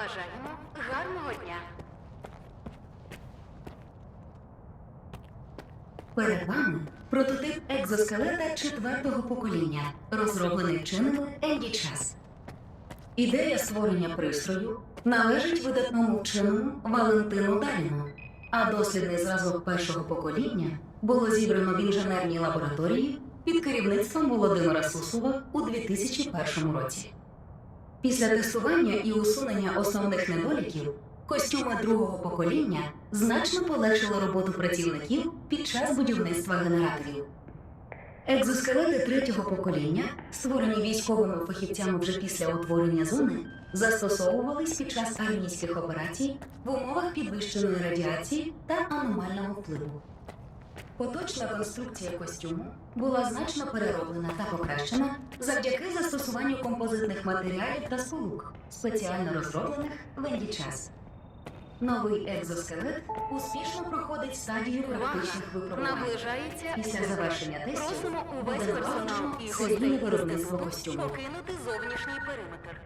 Бажаємо гарного дня. Перед вами прототип екзоскелета четвертого покоління, розроблений вченими Енді Час. Ідея створення пристрою належить видатному вченому Валентину Даліну, а дослідний зразок першого покоління було зібрано в інженерній лабораторії під керівництвом Володимира Суслова у 2001 році. Після тестування і усунення основних недоліків костюми другого покоління значно полегшили роботу працівників під час будівництва генераторів. Екзоскелети третього покоління, створені військовими фахівцями вже після утворення зони, застосовувались під час армійських операцій в умовах підвищеної радіації та аномального впливу. Поточна конструкція костюму була значно перероблена та покращена завдяки застосуванню композитних матеріалів та сполук, спеціально розроблених в Час. Новий екзоскелет успішно проходить стадію практичних випробувань. Наближається Після завершення тестів Просимо увесь буде персонал і гостей виробництво СТСУ костюмів. покинути зовнішній периметр.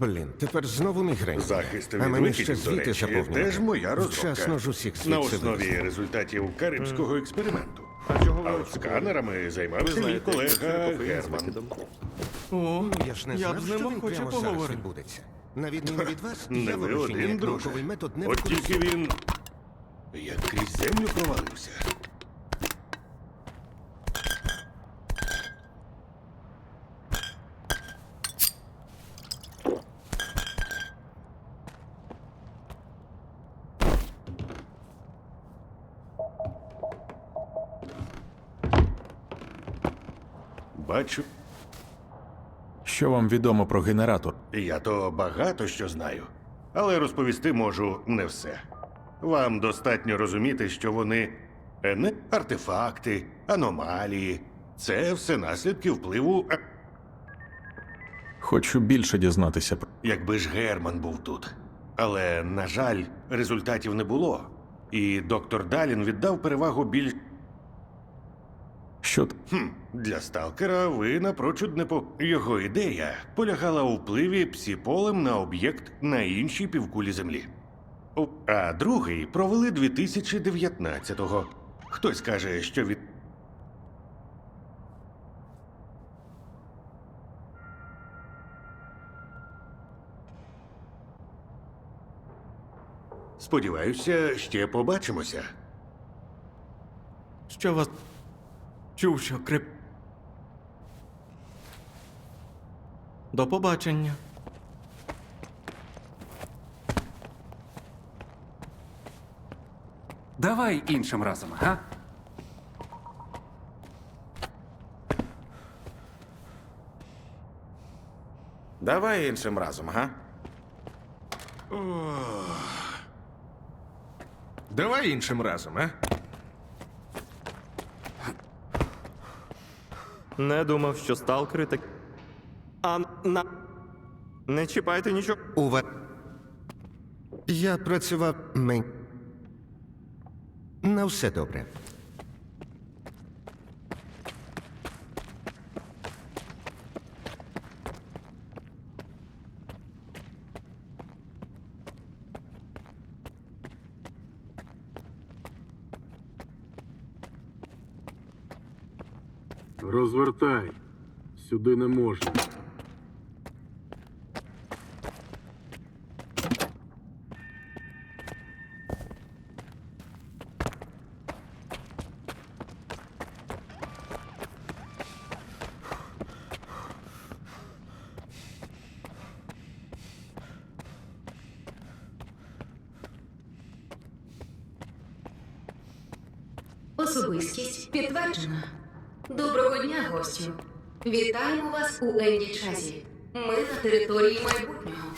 Блін, тепер знову мігрень. Захист а від мені викидів, ще до звіти речі, заповнювати. теж моя розробка. Вчасно ж усіх На основі результатів карибського експерименту. А чого ви А от сканерами займався мій колега Герман. О, Я ж не я знав, б з що ним він прямо зараз поговорив. відбудеться. На відміну від вас, Не я ви вирощення один, як друже. науковий метод не От використовую. тільки він як крізь землю провалився. Бачу. Що вам відомо про генератор? Я то багато що знаю, але розповісти можу не все. Вам достатньо розуміти, що вони не артефакти, аномалії. Це все наслідки впливу. е, Хочу більше дізнатися про. Якби ж Герман був тут. Але, на жаль, результатів не було. І доктор Далін віддав перевагу більш. Що т- Хм, для сталкера ви напрочуд не по. Його ідея полягала у впливі псіполем на об'єкт на іншій півкулі землі. О, А другий провели 2019-го. Хтось каже, що від. Сподіваюся, ще побачимося. Що вас чув, що крип. До побачення. Давай іншим разом, га? Давай іншим разом, га? Давай іншим разом, а? Не думав, що сталкери так. А на. Не чіпайте нічого. Ува. Я працював Ми... На все добре. Розвертай. Сюди не можна. Особистість підтверджена. Доброго дня, гостю. Вітаємо вас у Енді Чазі. Ми на території майбутнього.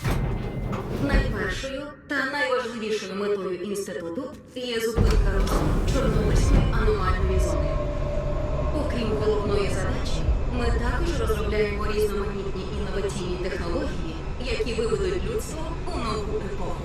Найпершою та найважливішою метою інституту є зупинка розуму Чорнобильської аномальної зони. Окрім головної задачі, ми також розробляємо різноманітні інноваційні технології, які виведуть людство у нову епоху.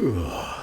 うわ。